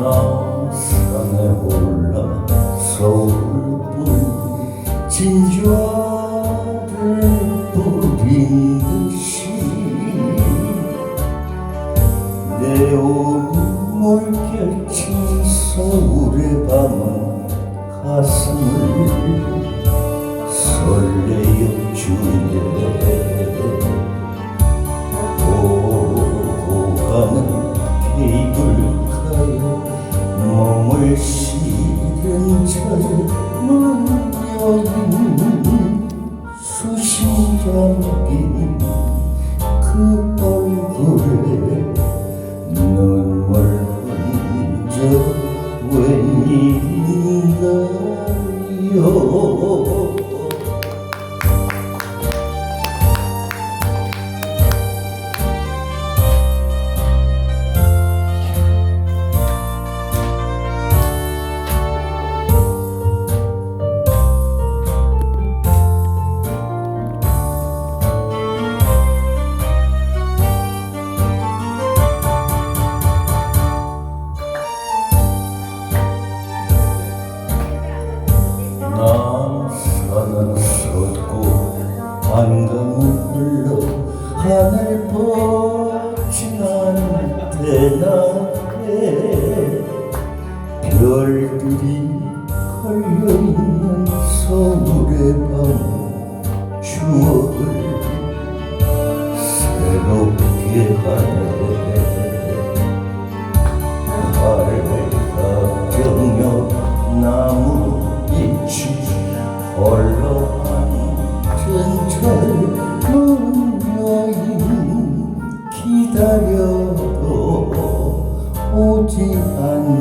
나 산에 올라 서울뿐 진주를 버린 듯이 내 온몸을 깨친 서울의 밤은 가슴을 설레여 주네 그 얼굴에 눈물 흘려 웬일인가요 태양을 보지만 대낮에 별들이 걸려있는 서울의 밤 추억을 새롭게 하네. 밝다 경력 나무 잎이 홀로 한 전철 기다려도 오지 않아.